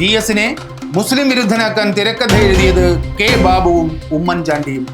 V എസിനെ മുസ്ലിം വിരുദ്ധനാക്കാൻ തിരക്കഥ എഴുതിയത് കെ ബാബുവും ഉമ്മൻചാണ്ടിയും.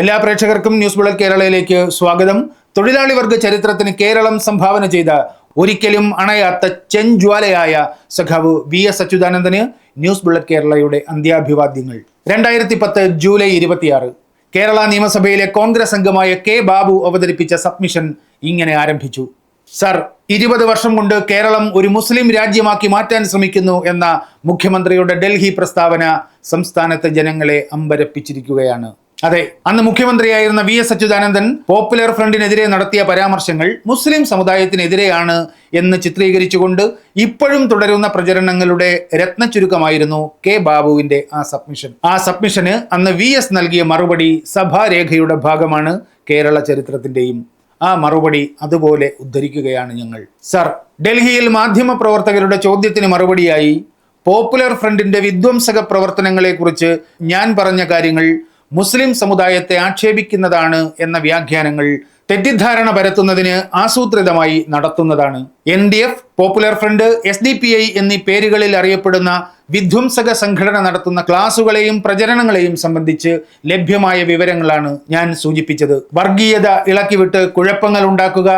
എല്ലാ പ്രേക്ഷകർക്കും ന്യൂസ് ബുള്ളറ്റ് കേരളയിലേക്ക് സ്വാഗതം. തൊഴിലാളി വർഗ ചരിത്രത്തിന് കേരളം സംഭാവന ചെയ്ത ഒരിക്കലും അണയാത്ത ചെഞ്ച്വാലയായ സഖാവ് വി എസ് അച്യുതാനന്ദന് ന്യൂസ് ബുള്ളറ്റ് കേരളയുടെ അന്ത്യാഭിവാദ്യങ്ങൾ. രണ്ടായിരത്തി പത്ത് ജൂലൈ ഇരുപത്തിയാറ് കേരള നിയമസഭയിലെ കോൺഗ്രസ് അംഗമായ കെ ബാബു അവതരിപ്പിച്ച സബ്മിഷൻ ഇങ്ങനെ ആരംഭിച്ചു. സർ ഇരുപത് വർഷം കൊണ്ട് കേരളം ഒരു മുസ്ലിം രാജ്യമാക്കി മാറ്റാൻ ശ്രമിക്കുന്നു എന്ന മുഖ്യമന്ത്രിയുടെ ഡൽഹി പ്രസ്താവന സംസ്ഥാനത്തെ ജനങ്ങളെ അമ്പരപ്പിച്ചിരിക്കുകയാണ്. അതെ അന്ന് മുഖ്യമന്ത്രിയായിരുന്ന വി എസ് അച്യുതാനന്ദൻ പോപ്പുലർ ഫ്രണ്ടിനെതിരെ നടത്തിയ പരാമർശങ്ങൾ മുസ്ലിം സമുദായത്തിനെതിരെയാണ് എന്ന് ചിത്രീകരിച്ചുകൊണ്ട് ഇപ്പോഴും തുടരുന്ന പ്രചരണങ്ങളുടെ രത്നചുരുക്കമായിരുന്നു കെ ബാബുവിന്റെ ആ സബ്മിഷൻ. ആ സബ്മിഷന് അന്ന് വി എസ് നൽകിയ മറുപടി സഭാരേഖയുടെ ഭാഗമാണ് കേരള ചരിത്രത്തിന്റെയും ആ മറുപടി അതുപോലെ ഉദ്ധരിക്കുകയാണ് ഞങ്ങൾ. സർ ഡൽഹിയിൽ മാധ്യമ പ്രവർത്തകരുടെ ചോദ്യത്തിന് മറുപടിയായി പോപ്പുലർ ഫ്രണ്ടിന്റെ വിധ്വംസക പ്രവർത്തനങ്ങളെക്കുറിച്ച് ഞാൻ പറഞ്ഞ കാര്യങ്ങൾ മുസ്ലിം സമുദായത്തെ ആക്ഷേപിക്കുന്നതാണ് എന്ന വ്യാഖ്യാനങ്ങൾ തെറ്റിദ്ധാരണ പരത്തുന്നതിന് ആസൂത്രിതമായി നടത്തുന്നതാണ് N D F popular front S D P I എന്നീ പേരുകളിൽ അറിയപ്പെടുന്ന വിധ്വംസക സംഘടന നടത്തുന്ന ക്ലാസുകളെയും പ്രചരണങ്ങളെയും സംബന്ധിച്ച് ലഭ്യമായ വിവരങ്ങളാണ് ഞാൻ സൂചിപ്പിച്ചത്. വർഗീയത ഇളക്കിവിട്ട് കുഴപ്പങ്ങൾ ഉണ്ടാക്കുക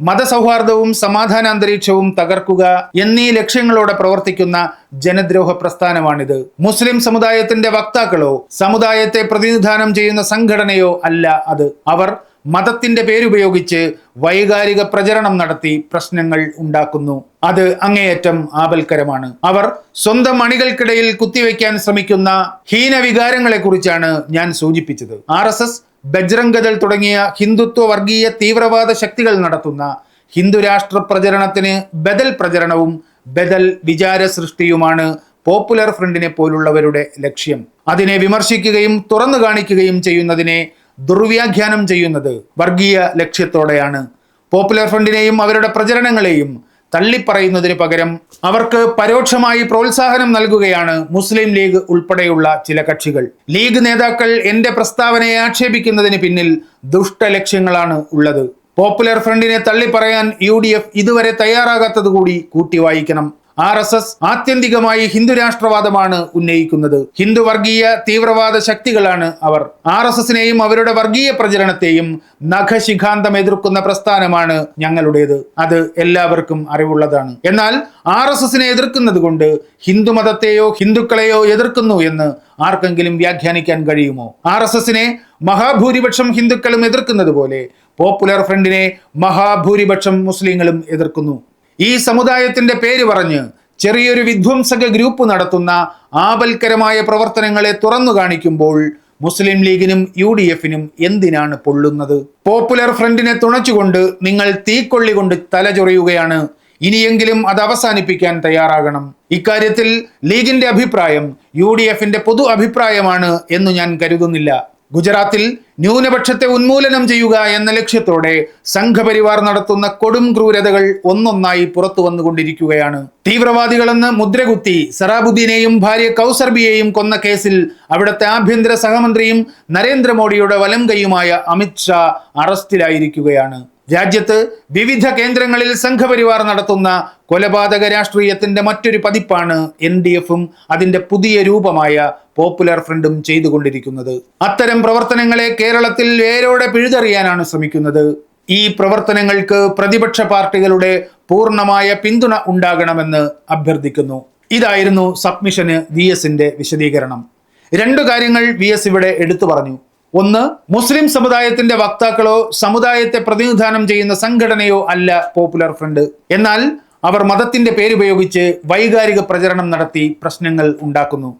മതസൗഹാർദ്ദവും സമാധാന അന്തരീക്ഷവും തകർക്കുക എന്നീ ലക്ഷ്യങ്ങളോടെ പ്രവർത്തിക്കുന്ന ജനദ്രോഹ പ്രസ്ഥാനമാണിത്. മുസ്ലിം സമുദായത്തിന്റെ വക്താക്കളോ സമുദായത്തെ പ്രതിനിധാനം ചെയ്യുന്ന സംഘടനയോ അല്ല അത്. അവർ മതത്തിന്റെ പേരുപയോഗിച്ച് വൈകാരിക പ്രചരണം നടത്തി പ്രശ്നങ്ങൾ ഉണ്ടാക്കുന്നു. അത് അങ്ങേയറ്റം ആപൽക്കരമാണ്. അവർ സ്വന്തം അണികൾക്കിടയിൽ കുത്തിവെക്കാൻ ശ്രമിക്കുന്ന ഹീനവികാരങ്ങളെക്കുറിച്ചാണ് ഞാൻ സൂചിപ്പിച്ചത്. ആർ എസ് എസ് ബജ്രംഗദൾ തുടങ്ങിയ ഹിന്ദുത്വ വർഗീയ തീവ്രവാദ ശക്തികൾ നടത്തുന്ന ഹിന്ദുരാഷ്ട്ര പ്രചരണത്തിന് ബദൽ പ്രചരണവും ബദൽ വിചാര സൃഷ്ടിയുമാണ് പോപ്പുലർ ഫ്രണ്ടിനെ പോലുള്ളവരുടെ ലക്ഷ്യം. അതിനെ വിമർശിക്കുകയും തുറന്നു കാണിക്കുകയും ചെയ്യുന്നതിനെ ദുർവ്യാഖ്യാനം ചെയ്യുന്നത് വർഗീയ ലക്ഷ്യത്തോടെയാണ്. പോപ്പുലർ ഫ്രണ്ടിനെയും അവരുടെ പ്രചരണങ്ങളെയും തള്ളിപ്പറയുന്നതിന് പകരം അവർക്ക് പരോക്ഷമായി പ്രോത്സാഹനം നൽകുകയാണ് മുസ്ലിം ലീഗ് ഉൾപ്പെടെയുള്ള ചില കക്ഷികൾ. ലീഗ് നേതാക്കൾ എന്റെ പ്രസ്താവനയെ ആക്ഷേപിക്കുന്നതിന് പിന്നിൽ ദുഷ്ടലക്ഷ്യങ്ങളാണ് ഉള്ളത്. പോപ്പുലർ ഫ്രണ്ടിനെ തള്ളിപ്പറയാൻ യു ഡി എഫ് ഇതുവരെ തയ്യാറാകാത്തത് കൂടി കൂട്ടി വായിക്കണം. ആർ എസ് എസ് ആത്യന്തികമായി ഹിന്ദു രാഷ്ട്രവാദമാണ് ഉന്നയിക്കുന്നത്. ഹിന്ദു വർഗീയ തീവ്രവാദ ശക്തികളാണ് അവർ. ആർ എസ് എസിനെയും അവരുടെ വർഗീയ പ്രചരണത്തെയും നഖശിഖാന്തം എതിർക്കുന്ന പ്രസ്ഥാനമാണ് ഞങ്ങളുടേത്. അത് എല്ലാവർക്കും അറിവുള്ളതാണ്. എന്നാൽ ആർ എസ് എസിനെ എതിർക്കുന്നത് കൊണ്ട് ഹിന്ദുമതത്തെയോ ഹിന്ദുക്കളെയോ എതിർക്കുന്നു എന്ന് ആർക്കെങ്കിലും വ്യാഖ്യാനിക്കാൻ കഴിയുമോ? ആർ എസ് എസിനെ മഹാഭൂരിപക്ഷം ഹിന്ദുക്കളും എതിർക്കുന്നത് പോലെ പോപ്പുലർ ഫ്രണ്ടിനെ മഹാഭൂരിപക്ഷം മുസ്ലിങ്ങളും എതിർക്കുന്നു. ഈ സമുദായത്തിന്റെ പേര് പറഞ്ഞ് ചെറിയൊരു വിധ്വംസക ഗ്രൂപ്പ് നടത്തുന്ന ആപൽക്കരമായ പ്രവർത്തനങ്ങളെ തുറന്നു കാണിക്കുമ്പോൾ മുസ്ലിം ലീഗിനും യു ഡി എഫിനും എന്തിനാണ് പൊള്ളുന്നത്? പോപ്പുലർ ഫ്രണ്ടിനെ തുണച്ചുകൊണ്ട് നിങ്ങൾ തീക്കൊള്ളി കൊണ്ട് തലചൊറിയുകയാണ് ഇനിയെങ്കിലും അത് അവസാനിപ്പിക്കാൻ തയ്യാറാകണം. ഇക്കാര്യത്തിൽ ലീഗിന്റെ അഭിപ്രായം യു ഡി എഫിന്റെ പൊതു അഭിപ്രായമാണ് എന്ന് ഞാൻ കരുതുന്നില്ല. ഗുജറാത്തിൽ ന്യൂനപക്ഷത്തെ ഉന്മൂലനം ചെയ്യുക എന്ന ലക്ഷ്യത്തോടെ സംഘപരിവാർ നടത്തുന്ന കൊടും ക്രൂരതകൾ ഒന്നൊന്നായി പുറത്തു വന്നുകൊണ്ടിരിക്കുകയാണ്. തീവ്രവാദികളെന്ന് മുദ്രകുത്തി സറാബുദ്ദീനെയും ഭാര്യ കൗസർബിയെയും കൊന്ന കേസിൽ അവിടുത്തെ ആഭ്യന്തര സഹമന്ത്രിയും നരേന്ദ്രമോദിയുടെ വലം കൈയുമായ അമിത് ഷാ അറസ്റ്റിലായിരിക്കുകയാണ്. രാജ്യത്ത് വിവിധ കേന്ദ്രങ്ങളിൽ സംഘപരിവാർ നടത്തുന്ന കൊലപാതക രാഷ്ട്രീയത്തിന്റെ മറ്റൊരു പതിപ്പാണ് എൻ ഡി എഫും അതിന്റെ പുതിയ രൂപമായ പോപ്പുലർ ഫ്രണ്ടും ചെയ്തുകൊണ്ടിരിക്കുന്നത്. അത്തരം പ്രവർത്തനങ്ങളെ കേരളത്തിൽ വേരോടെ പിഴുതെറിയാനാണ് ശ്രമിക്കുന്നത്. ഈ പ്രവർത്തനങ്ങൾക്ക് പ്രതിപക്ഷ പാർട്ടികളുടെ പൂർണമായ പിന്തുണ ഉണ്ടാകണമെന്ന് അഭ്യർത്ഥിക്കുന്നു. ഇതായിരുന്നു സബ്മിഷന് വി എസിന്റെ വിശദീകരണം. രണ്ടു കാര്യങ്ങൾ വി എസ് ഇവിടെ എടുത്തു പറഞ്ഞു. ഒന്ന് മുസ്ലിം സമുദായത്തിന്റെ വക്താക്കളോ സമുദായത്തെ പ്രതിനിധാനം ചെയ്യുന്ന സംഘടനയോ അല്ല പോപ്പുലർ ഫ്രണ്ട്. എന്നാൽ അവർ മതത്തിന്റെ പേരുപയോഗിച്ച് വൈകാരിക പ്രചരണം നടത്തി പ്രശ്നങ്ങൾ ഉണ്ടാക്കുന്നു.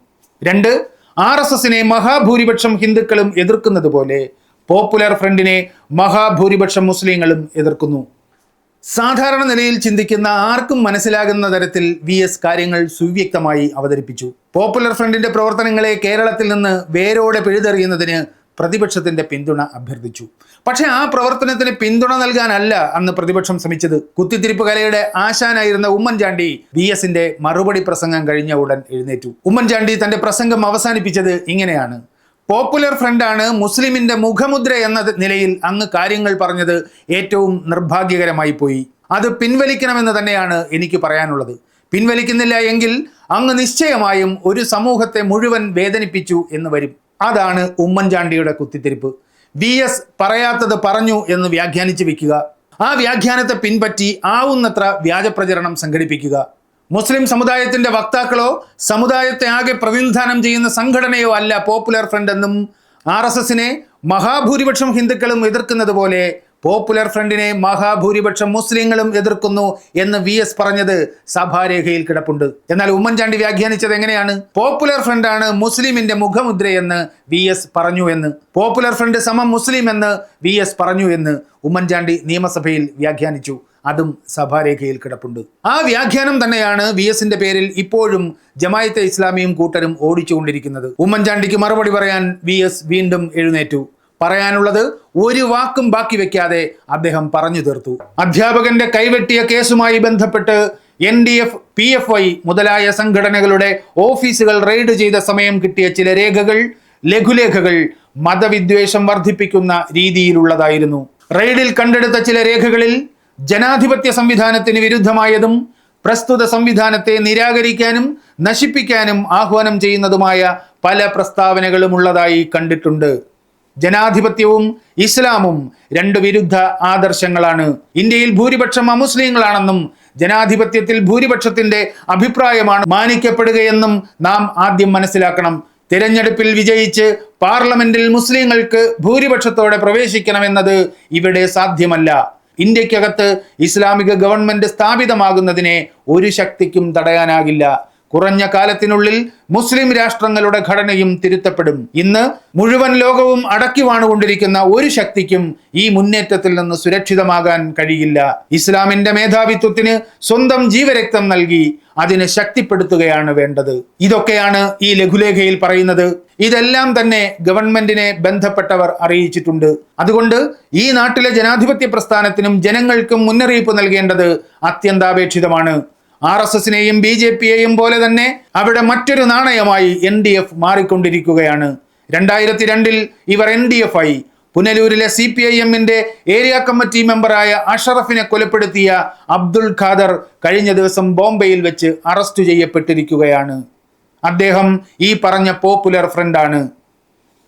രണ്ട് ആർ എസ് എസിനെ മഹാഭൂരിപക്ഷം ഹിന്ദുക്കളും എതിർക്കുന്നത് പോലെ പോപ്പുലർ ഫ്രണ്ടിനെ മഹാഭൂരിപക്ഷം മുസ്ലിങ്ങളും എതിർക്കുന്നു. സാധാരണ നിലയിൽ ചിന്തിക്കുന്ന ആർക്കും മനസ്സിലാകുന്ന തരത്തിൽ വി എസ് കാര്യങ്ങൾ സുവ്യക്തമായി അവതരിപ്പിച്ചു. പോപ്പുലർ ഫ്രണ്ടിന്റെ പ്രവർത്തനങ്ങളെ കേരളത്തിൽ നിന്ന് വേരോടെ പിഴുതെറിയുന്നതിന് പ്രതിപക്ഷത്തിന്റെ പിന്തുണ അഭ്യർത്ഥിച്ചു. പക്ഷേ ആ പ്രവർത്തനത്തിന് പിന്തുണ നൽകാനല്ല അന്ന് പ്രതിപക്ഷം ശ്രമിച്ചത്. കുത്തിത്തിരിപ്പ് കലയുടെ ആശാനായിരുന്ന ഉമ്മൻചാണ്ടി വി എസിന്റെ മറുപടി പ്രസംഗം കഴിഞ്ഞ ഉടൻ എഴുന്നേറ്റു. ഉമ്മൻചാണ്ടി തന്റെ പ്രസംഗം അവസാനിപ്പിച്ചത് ഇങ്ങനെയാണ്. പോപ്പുലർ ഫ്രണ്ടാണ് മുസ്ലിമിന്റെ മുഖമുദ്ര എന്ന നിലയിൽ അങ്ങ് കാര്യങ്ങൾ പറഞ്ഞത് ഏറ്റവും നിർഭാഗ്യകരമായി പോയി. അത് പിൻവലിക്കണമെന്ന് തന്നെയാണ് എനിക്ക് പറയാനുള്ളത്. പിൻവലിക്കുന്നില്ല എങ്കിൽ അങ്ങ് നിശ്ചയമായും ഒരു സമൂഹത്തെ മുഴുവൻ വേദനിപ്പിച്ചു എന്ന് വരും. അതാണ് ഉമ്മൻചാണ്ടിയുടെ കുത്തിത്തിരിപ്പ്. വി എസ് പറയാത്തത് പറഞ്ഞു എന്ന് വ്യാഖ്യാനിച്ച് വെക്കുക. ആ വ്യാഖ്യാനത്തെ പിൻപറ്റി ആവുന്നത്ര വ്യാജപ്രചരണം സംഘടിപ്പിക്കുക. മുസ്ലിം സമുദായത്തിന്റെ വക്താക്കളോ സമുദായത്തെ ആകെ പ്രതിനിധാനം ചെയ്യുന്ന സംഘടനയോ അല്ല പോപ്പുലർ ഫ്രണ്ട് എന്നും ആർ എസ് എസിനെ മഹാഭൂരിപക്ഷം ഹിന്ദുക്കളും എതിർക്കുന്നത് പോലെ പോപ്പുലർ ഫ്രണ്ടിനെ മഹാഭൂരിപക്ഷം മുസ്ലിങ്ങളും എതിർക്കുന്നു എന്ന് വി എസ് പറഞ്ഞത് സഭാരേഖയിൽ കിടപ്പുണ്ട്. എന്നാൽ ഉമ്മൻചാണ്ടി വ്യാഖ്യാനിച്ചത് എങ്ങനെയാണ്? പോപ്പുലർ ഫ്രണ്ടാണ് മുസ്ലിമിന്റെ മുഖമുദ്രയെന്ന് വി എസ് പറഞ്ഞു എന്ന്. പോപ്പുലർ ഫ്രണ്ട് സമം മുസ്ലിം എന്ന് വി എസ് പറഞ്ഞു എന്ന് ഉമ്മൻചാണ്ടി നിയമസഭയിൽ വ്യാഖ്യാനിച്ചു. അതും സഭാരേഖയിൽ കിടപ്പുണ്ട്. ആ വ്യാഖ്യാനം തന്നെയാണ് വി എസിന്റെ പേരിൽ ഇപ്പോഴും ജമായത്തെ ഇസ്ലാമിയും കൂട്ടരും ഓടിച്ചുകൊണ്ടിരിക്കുന്നത്. ഉമ്മൻചാണ്ടിക്ക് മറുപടി പറയാൻ വി വീണ്ടും എഴുന്നേറ്റു. പറയാനുള്ളത് ഒരു വാക്കും ബാക്കി വെക്കാതെ അദ്ദേഹം പറഞ്ഞു തീർത്തു. അധ്യാപകന്റെ കൈവെട്ടിയ കേസുമായി ബന്ധപ്പെട്ട് N D F P F I മുതലായ സംഘടനകളുടെ ഓഫീസുകൾ റെയ്ഡ് ചെയ്ത സമയം കിട്ടിയ ചില രേഖകൾ ലഘുലേഖകൾ മതവിദ്വേഷം വർദ്ധിപ്പിക്കുന്ന രീതിയിലുള്ളതായിരുന്നു. റെയ്ഡിൽ കണ്ടെടുത്ത ചില രേഖകളിൽ ജനാധിപത്യ സംവിധാനത്തിന് വിരുദ്ധമായതും പ്രസ്തുത സംവിധാനത്തെ നിരാകരിക്കാനും നശിപ്പിക്കാനും ആഹ്വാനം ചെയ്യുന്നതുമായ പല പ്രസ്താവനകളും ഉള്ളതായി കണ്ടിട്ടുണ്ട്. ജനാധിപത്യവും ഇസ്ലാമും രണ്ട് വിരുദ്ധ ആദർശങ്ങളാണ്. ഇന്ത്യയിൽ ഭൂരിപക്ഷം അമുസ്ലിങ്ങളാണെന്നും ജനാധിപത്യത്തിൽ ഭൂരിപക്ഷത്തിന്റെ അഭിപ്രായമാണ് മാനിക്കപ്പെടുകയെന്നും നാം ആദ്യം മനസ്സിലാക്കണം. തിരഞ്ഞെടുപ്പിൽ വിജയിച്ച് പാർലമെന്റിൽ മുസ്ലിങ്ങൾക്ക് ഭൂരിപക്ഷത്തോടെ പ്രവേശിക്കണമെന്നത് ഇവിടെ സാധ്യമല്ല. ഇന്ത്യക്കകത്ത് ഇസ്ലാമിക ഗവൺമെന്റ് സ്ഥാപിതമാകുന്നതിനെ ഒരു ശക്തിക്കും തടയാനാകില്ല. കുറഞ്ഞ കാലത്തിനുള്ളിൽ മുസ്ലിം രാഷ്ട്രങ്ങളുടെ ഘടനയും തിരുത്തപ്പെടും. ഇന്ന് മുഴുവൻ ലോകവും അടക്കി വാണുകൊണ്ടിരിക്കുന്ന ഒരു ശക്തിക്കും ഈ മുന്നേറ്റത്തിൽ നിന്ന് സുരക്ഷിതമാകാൻ കഴിയില്ല. ഇസ്ലാമിന്റെ മേധാവിത്വത്തിന് സ്വന്തം ജീവരക്തം നൽകി അതിനെ ശക്തിപ്പെടുത്തുകയാണ് വേണ്ടത്. ഇതൊക്കെയാണ് ഈ ലഘുലേഖയിൽ പറയുന്നത്. ഇതെല്ലാം തന്നെ ഗവൺമെന്റിനെ ബന്ധപ്പെട്ടവർ അറിയിച്ചിട്ടുണ്ട്. അതുകൊണ്ട് ഈ നാട്ടിലെ ജനാധിപത്യ പ്രസ്ഥാനത്തിനും ജനങ്ങൾക്കും മുന്നറിയിപ്പ് നൽകേണ്ടത് അത്യന്താപേക്ഷിതമാണ്. ആർ എസ് എസിനെയും ബി ജെ പിയെയും പോലെ തന്നെ അവിടെ മറ്റൊരു നാണയമായി എൻ ഡി എഫ് മാറിക്കൊണ്ടിരിക്കുകയാണ്. രണ്ടായിരത്തി രണ്ടിൽ ഇവർ എൻ ഡി എഫ് ആയി. പുനലൂരിലെ സി പി ഐ എമ്മിന്റെ ഏരിയ കമ്മിറ്റി മെമ്പറായ അഷറഫിനെ കൊലപ്പെടുത്തിയ അബ്ദുൾ ഖാദർ കഴിഞ്ഞ ദിവസം ബോംബെയിൽ വെച്ച് അറസ്റ്റ് ചെയ്യപ്പെട്ടിരിക്കുകയാണ്. അദ്ദേഹം ഈ പറഞ്ഞ പോപ്പുലർ ഫ്രണ്ടാണ്.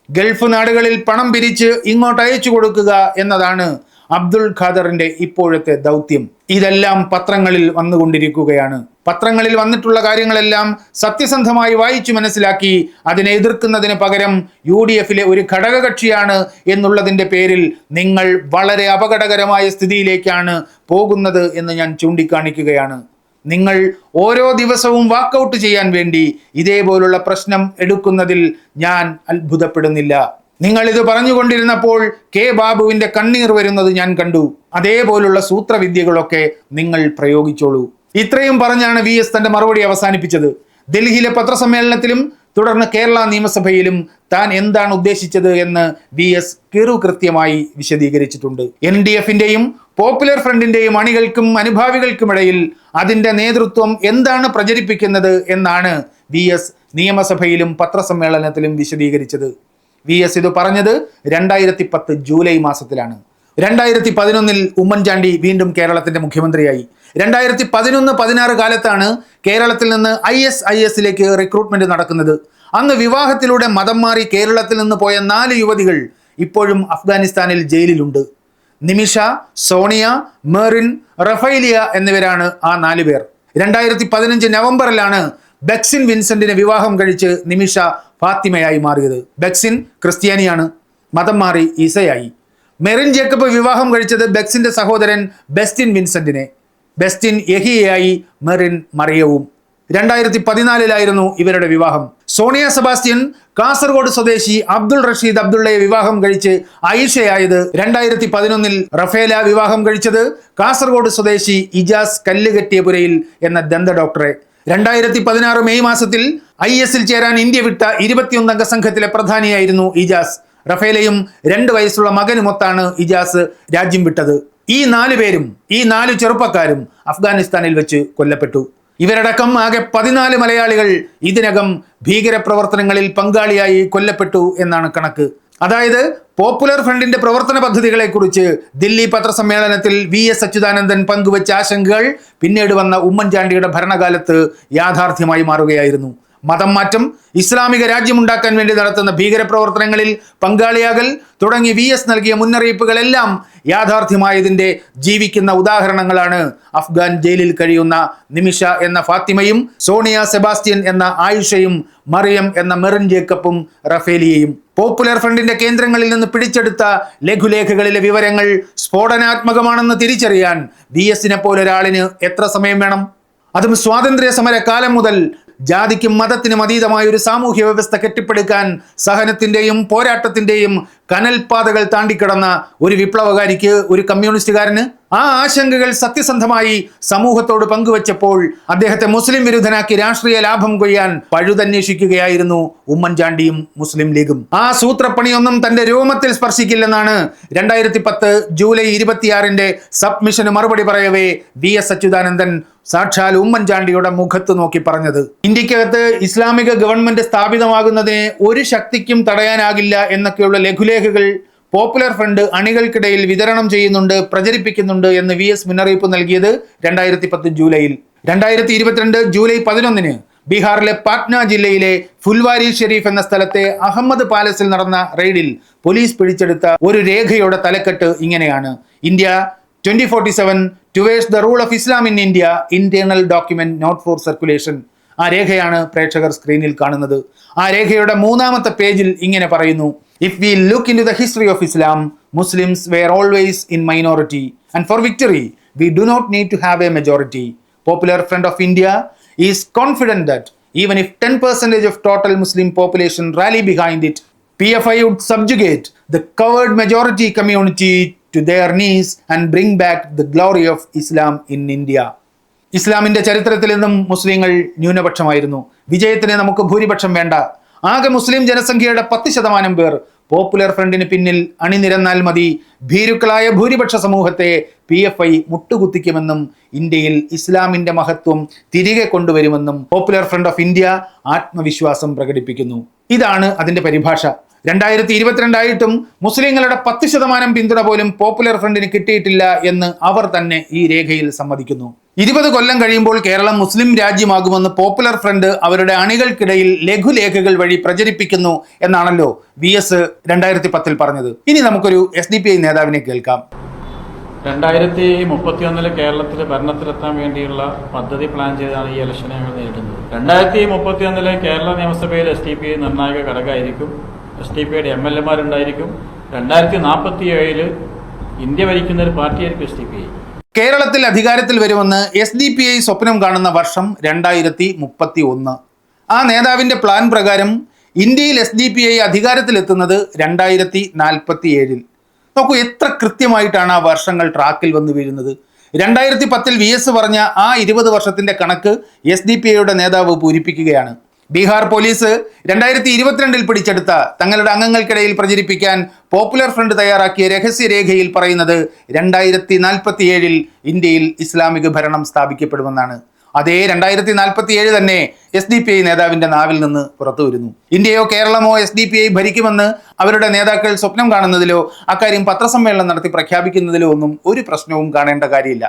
ഗൾഫ് നാടുകളിൽ പണം പിരിച്ച് ഇങ്ങോട്ട് അയച്ചു കൊടുക്കുക എന്നതാണ് അബ്ദുൾ ഖാദറിന്റെ ഇപ്പോഴത്തെ ദൗത്യം. ഇതെല്ലാം പത്രങ്ങളിൽ വന്നുകൊണ്ടിരിക്കുകയാണ്. പത്രങ്ങളിൽ വന്നിട്ടുള്ള കാര്യങ്ങളെല്ലാം സത്യസന്ധമായി വായിച്ചു മനസ്സിലാക്കി അതിനെ എതിർക്കുന്നതിന് പകരം യു ഡി എഫിലെ ഒരു ഘടകകക്ഷിയാണ് എന്നുള്ളതിന്റെ പേരിൽ നിങ്ങൾ വളരെ അപകടകരമായ സ്ഥിതിയിലേക്കാണ് പോകുന്നത് എന്ന് ഞാൻ ചൂണ്ടിക്കാണിക്കുകയാണ്. നിങ്ങൾ ഓരോ ദിവസവും വാക്കൗട്ട് ചെയ്യാൻ വേണ്ടി ഇതേപോലുള്ള പ്രശ്നം എടുക്കുന്നതിൽ ഞാൻ അത്ഭുതപ്പെടുന്നില്ല. നിങ്ങൾ ഇത് പറഞ്ഞുകൊണ്ടിരുന്നപ്പോൾ കെ ബാബുവിന്റെ കണ്ണീർ വരുന്നത് ഞാൻ കണ്ടു. അതേപോലുള്ള സൂത്രവിദ്യകളൊക്കെ നിങ്ങൾ പ്രയോഗിച്ചോളൂ. ഇത്രയും പറഞ്ഞാണ് വി എസ് തന്റെ മറുപടി അവസാനിപ്പിച്ചത്. ഡൽഹിയിലെ പത്രസമ്മേളനത്തിലും തുടർന്ന് കേരള നിയമസഭയിലും താൻ എന്താണ് ഉദ്ദേശിച്ചത് എന്ന് വി എസ് കിറു കൃത്യമായി വിശദീകരിച്ചിട്ടുണ്ട്. എൻ ഡി എഫിന്റെയും പോപ്പുലർ ഫ്രണ്ടിന്റെയും അണികൾക്കും അനുഭാവികൾക്കുമിടയിൽ അതിന്റെ നേതൃത്വം എന്താണ് പ്രചരിപ്പിക്കുന്നത് എന്നാണ് വി എസ് നിയമസഭയിലും പത്രസമ്മേളനത്തിലും വിശദീകരിച്ചത്. വി എസ് ഇത് പറഞ്ഞത് രണ്ടായിരത്തി പത്ത് ജൂലൈ മാസത്തിലാണ്. രണ്ടായിരത്തി പതിനൊന്നിൽ ഉമ്മൻചാണ്ടി വീണ്ടും കേരളത്തിന്റെ മുഖ്യമന്ത്രിയായി. രണ്ടായിരത്തി പതിനൊന്ന് പതിനാറ് കാലത്താണ് കേരളത്തിൽ നിന്ന് ഐ എസ് ഐ എസിലേക്ക് റിക്രൂട്ട്മെന്റ് നടക്കുന്നത്. അന്ന് വിവാഹത്തിലൂടെ മതം മാറി കേരളത്തിൽ നിന്ന് പോയ നാല് യുവതികൾ ഇപ്പോഴും അഫ്ഗാനിസ്ഥാനിൽ ജയിലിലുണ്ട്. നിമിഷ സോണിയ മെറിൻ റഫൈലിയ എന്നിവരാണ് ആ നാല് പേർ. രണ്ടായിരത്തി പതിനഞ്ച് നവംബറിലാണ് ബെക്സിൻ വിൻസെന്റിനെ വിവാഹം കഴിച്ച് നിമിഷ ഫാത്തിമയായി മാറിയത്. ബെക്സിൻ ക്രിസ്ത്യാനിയാണ്. മതം മാറി ഈസയായി. മെറിൻ ജേക്കബ് വിവാഹം കഴിച്ചത് ബെക്സിന്റെ സഹോദരൻ ബെസ്റ്റിൻ വിൻസെന്റിനെ. ബെസ്റ്റിൻ യഹിയയായി മെറിൻ മറിയവും. രണ്ടായിരത്തി പതിനാലിലായിരുന്നു ഇവരുടെ വിവാഹം. സോണിയ സെബാസ്റ്റ്യൻ കാസർഗോഡ് സ്വദേശി അബ്ദുൾ റഷീദ് അബ്ദുള്ളയെ വിവാഹം കഴിച്ച് ആയിഷയായത് രണ്ടായിരത്തി പതിനൊന്നിൽ റഫേല വിവാഹം കഴിച്ചത് കാസർഗോഡ് സ്വദേശി ഇജാസ് കല്ലുകെട്ടിയപുരയിൽ എന്ന ദന്ത ഡോക്ടറെ. രണ്ടായിരത്തി പതിനാറ് മെയ് മാസത്തിൽ ഐ എസിൽ ചേരാൻ ഇന്ത്യ വിട്ട ഇരുപത്തിയൊന്നംഗ സംഘത്തിലെ പ്രധാനിയായിരുന്നു ഇജാസ്. റഫേലയും രണ്ട് വയസ്സുള്ള മകനുമൊത്താണ് ഇജാസ് രാജ്യം വിട്ടത്. ഈ നാല് പേരും ഈ നാല് ചെറുപ്പക്കാരും അഫ്ഗാനിസ്ഥാനിൽ വെച്ച് കൊല്ലപ്പെട്ടു. ഇവരടക്കം ആകെ പതിനാല് മലയാളികൾ ഇതിനകം ഭീകരപ്രവർത്തനങ്ങളിൽ പങ്കാളിയായി കൊല്ലപ്പെട്ടു എന്നാണ് കണക്ക്. അതായത് പോപ്പുലർ ഫ്രണ്ടിന്റെ പ്രവർത്തന പദ്ധതികളെക്കുറിച്ച് ദില്ലി പത്രസമ്മേളനത്തിൽ വി എസ് അച്യുതാനന്ദൻ പങ്കുവച്ച ആശങ്കകൾ പിന്നീട് വന്ന ഉമ്മൻചാണ്ടിയുടെ ഭരണകാലത്ത് യാഥാർത്ഥ്യമായി മാറുകയായിരുന്നു. മതം മാറ്റം ഇസ്ലാമിക രാജ്യമുണ്ടാക്കാൻ വേണ്ടി നടത്തുന്ന ഭീകരപ്രവർത്തനങ്ങളിൽ പങ്കാളിയാകൽ തുടങ്ങി വി എസ് നൽകിയ മുന്നറിയിപ്പുകളെല്ലാം യാഥാർത്ഥ്യമായതിന്റെ ജീവിക്കുന്ന ഉദാഹരണങ്ങളാണ് അഫ്ഗാൻ ജയിലിൽ കഴിയുന്ന നിമിഷ എന്ന ഫാത്തിമയും സോണിയ സെബാസ്റ്റ്യൻ എന്ന ആയിഷയും മറിയം എന്ന മെറിൻ ജേക്കബും റഫേലിയയും. പോപ്പുലർ ഫ്രണ്ടിന്റെ കേന്ദ്രങ്ങളിൽ നിന്ന് പിടിച്ചെടുത്ത ലഘുലേഖകളിലെ വിവരങ്ങൾ സ്ഫോടനാത്മകമാണെന്ന് തിരിച്ചറിയാൻ വി എസിനെ പോലൊരാളിന് എത്ര സമയം വേണം? അതും സ്വാതന്ത്ര്യ സമര കാലം മുതൽ ജാതിക്കും മതത്തിനും അതീതമായ ഒരു സാമൂഹ്യ വ്യവസ്ഥ കെട്ടിപ്പടുക്കാൻ സഹനത്തിന്റെയും പോരാട്ടത്തിന്റെയും കനൽപാതകൾ താണ്ടിക്കിടന്ന ഒരു വിപ്ലവകാരിക്ക് ഒരു കമ്മ്യൂണിസ്റ്റുകാരന് ആ ആശങ്കകൾ സത്യസന്ധമായി സമൂഹത്തോട് പങ്കുവച്ചപ്പോൾ അദ്ദേഹത്തെ മുസ്ലിം വിരുദ്ധനാക്കി രാഷ്ട്രീയ ലാഭം കൊയ്യാൻ പഴുതന്വേഷിക്കുകയായിരുന്നു ഉമ്മൻചാണ്ടിയും മുസ്ലിം ലീഗും. ആ സൂത്രപ്പണിയൊന്നും തന്റെ രോമത്തിൽ സ്പർശിക്കില്ലെന്നാണ് രണ്ടായിരത്തി പത്ത് ജൂലൈ ഇരുപത്തിയാറിന്റെ സബ്മിഷന് മറുപടി പറയവേ വി എസ് അച്യുതാനന്ദൻ സാക്ഷാൽ ഉമ്മൻചാണ്ടിയുടെ മുഖത്ത് നോക്കി പറഞ്ഞത്. ഇന്ത്യക്കകത്ത് ഇസ്ലാമിക ഗവൺമെന്റ് സ്ഥാപിതമാകുന്നതിനെ ഒരു ശക്തിക്കും തടയാനാകില്ല എന്നൊക്കെയുള്ള ലഘുലേഖകൾ പോപ്പുലർ ഫ്രണ്ട് അണികൾക്കിടയിൽ വിതരണം ചെയ്യുന്നുണ്ട് പ്രചരിപ്പിക്കുന്നുണ്ട് എന്ന് വി എസ് മുന്നറിയിപ്പ് നൽകിയത് രണ്ടായിരത്തി പത്ത് ജൂലൈയിൽ. രണ്ടായിരത്തി ഇരുപത്തിരണ്ട് ജൂലൈ പതിനൊന്നിന് ബീഹാറിലെ പാറ്റ്ന ജില്ലയിലെ ഫുൽവാരി ഷെരീഫ് എന്ന സ്ഥലത്തെ അഹമ്മദ് പാലസിൽ നടന്ന റെയ്ഡിൽ പോലീസ് പിടിച്ചെടുത്ത ഒരു രേഖയുടെ തലക്കെട്ട് ഇങ്ങനെയാണ്. India twenty forty seven towards the rule of Islam in India internal document not for circulation. ആ രേഖയാണ് പ്രേക്ഷകർ സ്ക്രീനിൽ കാണുന്നത്. ആ രേഖയുടെ മൂന്നാമത്തെ പേജിൽ ഇങ്ങനെ പറയുന്നു. We look into the history of Islam Muslims were always in minority and for victory we do not need to have a majority popular front of India is confident that even if 10% of total Muslim population rally behind it, PFI would subjugate the covered majority community to their knees and bring back the glory of Islam in India. ഇസ്ലാമിന്റെ ചരിത്രത്തിൽ നിന്നും മുസ്ലിങ്ങൾ ന്യൂനപക്ഷമായിരുന്നു. വിജയത്തിന് നമുക്ക് ഭൂരിപക്ഷം വേണ്ട. ആകെ മുസ്ലിം ജനസംഖ്യയുടെ പത്ത് ശതമാനം പേർ. പോപ്പുലർ ഫ്രണ്ടിന് പിന്നിൽ അണിനിരന്നാൽ മതി. ഭീരുക്കളായ ഭൂരിപക്ഷ സമൂഹത്തെ പി എഫ് ഐ മുട്ടുകുത്തിക്കുമെന്നും ഇന്ത്യയിൽ ഇസ്ലാമിന്റെ മഹത്വം തിരികെ കൊണ്ടുവരുമെന്നും പോപ്പുലർ ഫ്രണ്ട് ഓഫ് ഇന്ത്യ ആത്മവിശ്വാസം പ്രകടിപ്പിക്കുന്നു. ഇതാണ് അതിന്റെ പരിഭാഷ. രണ്ടായിരത്തി ഇരുപത്തിരണ്ടായിട്ടും മുസ്ലിങ്ങളുടെ പത്ത് ശതമാനം പിന്തുണ പോലും പോപ്പുലർ ഫ്രണ്ടിന് കിട്ടിയിട്ടില്ല എന്ന് അവർ തന്നെ ഈ രേഖയിൽ സമ്മതിക്കുന്നു. ഇരുപത് കൊല്ലം കഴിയുമ്പോൾ കേരളം മുസ്ലിം രാജ്യമാകുമെന്ന് പോപ്പുലർ ഫ്രണ്ട് അവരുടെ അണികൾക്കിടയിൽ ലഘുലേഖകൾ വഴി പ്രചരിപ്പിക്കുന്നു എന്നാണല്ലോ വി എസ് രണ്ടായിരത്തി പത്തിൽ പറഞ്ഞത്. ഇനി നമുക്കൊരു എസ് ഡി പി ഐ നേതാവിനെ കേൾക്കാം. രണ്ടായിരത്തി മുപ്പത്തിയൊന്നിൽ കേരളത്തിൽ ഭരണത്തിലെത്താൻ വേണ്ടിയുള്ള പദ്ധതി പ്ലാൻ ചെയ്താണ് ഈ ഇലക്ഷനെ ഞങ്ങൾ നേരിടുന്നത് രണ്ടായിരത്തി മുപ്പത്തിയൊന്നിൽ കേരള നിയമസഭയിൽ എസ് ഡി പി ഐ നിർണായക ഘടകമായിരിക്കും. എസ് ഡി പി ഐയുടെ എം എൽ എമാരുണ്ടായിരിക്കും രണ്ടായിരത്തി നാൽപ്പത്തി ഏഴിൽ ഇന്ത്യ ഭരിക്കുന്ന ഒരു പാർട്ടിയായിരിക്കും എസ് ഡി പി കേരളത്തിൽ അധികാരത്തിൽ വരുമെന്ന് എസ് ഡി പി ഐ സ്വപ്നം കാണുന്ന വർഷം രണ്ടായിരത്തി മുപ്പത്തി ഒന്ന് ആ നേതാവിന്റെ പ്ലാൻ പ്രകാരം ഇന്ത്യയിൽ എസ് ഡി പി ഐ അധികാരത്തിലെത്തുന്നത് രണ്ടായിരത്തി നാൽപ്പത്തി ഏഴിൽ നോക്കൂ എത്ര കൃത്യമായിട്ടാണ് ആ വർഷങ്ങൾ ട്രാക്കിൽ വന്നു വീഴുന്നത്. രണ്ടായിരത്തി പത്തിൽ വി എസ് പറഞ്ഞ ആ ഇരുപത് വർഷത്തിന്റെ കണക്ക് എസ് ഡി പി ഐയുടെ നേതാവ് പൂരിപ്പിക്കുകയാണ്. ബീഹാർ പോലീസ് രണ്ടായിരത്തി ഇരുപത്തിരണ്ടിൽ പിടിച്ചെടുത്ത തങ്ങളുടെ അംഗങ്ങൾക്കിടയിൽ പ്രചരിപ്പിക്കാൻ പോപ്പുലർ ഫ്രണ്ട് തയ്യാറാക്കിയ രഹസ്യരേഖയിൽ പറയുന്നത് രണ്ടായിരത്തി നാൽപ്പത്തിയേഴിൽ ഇന്ത്യയിൽ ഇസ്ലാമിക ഭരണം സ്ഥാപിക്കപ്പെടുമെന്നാണ്. അതേ രണ്ടായിരത്തി നാൽപ്പത്തി ഏഴ് തന്നെ എസ് ഡി പി ഐ നേതാവിന്റെ നാവിൽ നിന്ന് പുറത്തു വരുന്നു. ഇന്ത്യയോ കേരളമോ എസ് ഡി പി ഐ ഭരിക്കുമെന്ന് അവരുടെ നേതാക്കൾ സ്വപ്നം കാണുന്നതിലോ അക്കാര്യം പത്രസമ്മേളനം നടത്തി പ്രഖ്യാപിക്കുന്നതിലോ ഒന്നും ഒരു പ്രശ്നവും കാണേണ്ട കാര്യമില്ല.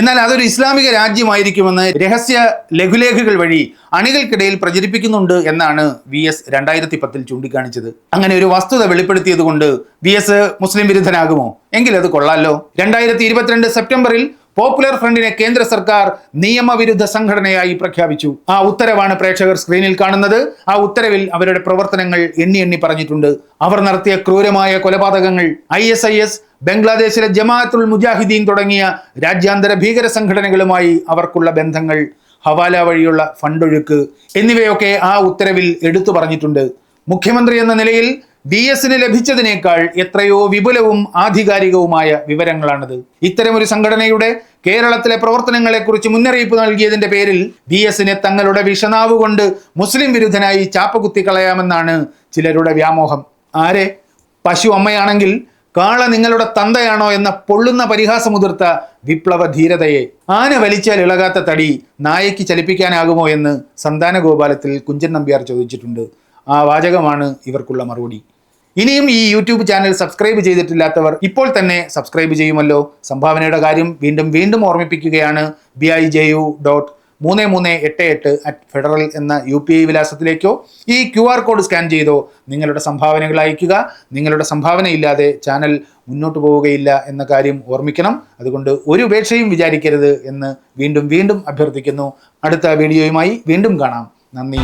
എന്നാൽ അതൊരു ഇസ്ലാമിക രാജ്യമായിരിക്കുമെന്ന് രഹസ്യ ലഘുലേഖകൾ വഴി അണികൾക്കിടയിൽ പ്രചരിപ്പിക്കുന്നുണ്ട് എന്നാണ് വി എസ് രണ്ടായിരത്തി പത്തിൽ ചൂണ്ടിക്കാണിച്ചത്. അങ്ങനെ ഒരു വസ്തുത വെളിപ്പെടുത്തിയത് കൊണ്ട് വി എസ് മുസ്ലിം വിരുദ്ധനാകുമോ? എങ്കിൽ അത് കൊള്ളാലോ. രണ്ടായിരത്തി ഇരുപത്തിരണ്ട് സെപ്റ്റംബറിൽ പോപ്പുലർ ഫ്രണ്ടിനെ കേന്ദ്ര സർക്കാർ നിയമവിരുദ്ധ സംഘടനയായി പ്രഖ്യാപിച്ചു. ആ ഉത്തരവാണ് പ്രേക്ഷകർ സ്ക്രീനിൽ കാണുന്നത്. ആ ഉത്തരവിൽ അവരുടെ പ്രവർത്തനങ്ങൾ എണ്ണി എണ്ണി പറഞ്ഞിട്ടുണ്ട്. അവർ നടത്തിയ ക്രൂരമായ കൊലപാതകങ്ങൾ ഐ എസ് ഐ എസ് ബംഗ്ലാദേശിലെ ജമാഅത്തുൽ മുജാഹിദീൻ തുടങ്ങിയ രാജ്യാന്തര ഭീകര സംഘടനകളുമായി അവർക്കുള്ള ബന്ധങ്ങൾ ഹവാല വഴിയുള്ള ഫണ്ടൊഴുക്ക് എന്നിവയൊക്കെ ആ ഉത്തരവിൽ എടുത്തു പറഞ്ഞിട്ടുണ്ട്. മുഖ്യമന്ത്രി എന്ന നിലയിൽ ബി എസിന് ലഭിച്ചതിനേക്കാൾ എത്രയോ വിപുലവും ആധികാരികവുമായ വിവരങ്ങളാണത്. ഇത്തരമൊരു സംഘടനയുടെ കേരളത്തിലെ പ്രവർത്തനങ്ങളെക്കുറിച്ച് മുന്നറിയിപ്പ് നൽകിയതിന്റെ പേരിൽ ബി എസിനെ തങ്ങളുടെ വിഷനാവ് കൊണ്ട് മുസ്ലിം വിരുദ്ധനായി ചാപ്പകുത്തി കളയാമെന്നാണ് ചിലരുടെ വ്യാമോഹം. ആരെ? പശു അമ്മയാണെങ്കിൽ കാള നിങ്ങളുടെ തന്തയാണോ എന്ന പൊള്ളുന്ന പരിഹാസമുതിർത്ത വിപ്ലവ ധീരതയെ. ആന വലിച്ചാൽ ഇളകാത്ത തടി നായയ്ക്ക് ചലിപ്പിക്കാനാകുമോ എന്ന് സന്താന ഗോപാലത്തിൽ കുഞ്ചൻ നമ്പ്യാർ ചോദിച്ചിട്ടുണ്ട്. ആ വാചകമാണ് ഇവർക്കുള്ള മറുപടി. ഇനിയും ഈ യൂട്യൂബ് ചാനൽ സബ്സ്ക്രൈബ് ചെയ്തിട്ടില്ലാത്തവർ ഇപ്പോൾ തന്നെ സബ്സ്ക്രൈബ് ചെയ്യുമല്ലോ. സംഭാവനയുടെ കാര്യം വീണ്ടും വീണ്ടും ഓർമ്മിപ്പിക്കുകയാണ് B I J U dot മൂന്ന് മൂന്ന് എട്ട് എട്ട് അറ്റ് ഫെഡറൽ എന്ന യു പി ഐ വിലാസത്തിലേക്കോ. ഈ ക്യു ആർ കോഡ് സ്കാൻ ചെയ്തോ നിങ്ങളുടെ സംഭാവനകൾ അയക്കുക നിങ്ങളുടെ സംഭാവനയില്ലാതെ ചാനൽ മുന്നോട്ട് പോവുകയില്ല എന്ന കാര്യം ഓർമ്മിക്കണം. അതുകൊണ്ട് ഒരു ഉപേക്ഷയും വിചാരിക്കരുത് എന്ന് വീണ്ടും വീണ്ടും അഭ്യർത്ഥിക്കുന്നു. അടുത്ത വീഡിയോയുമായി വീണ്ടും കാണാം. നന്ദി.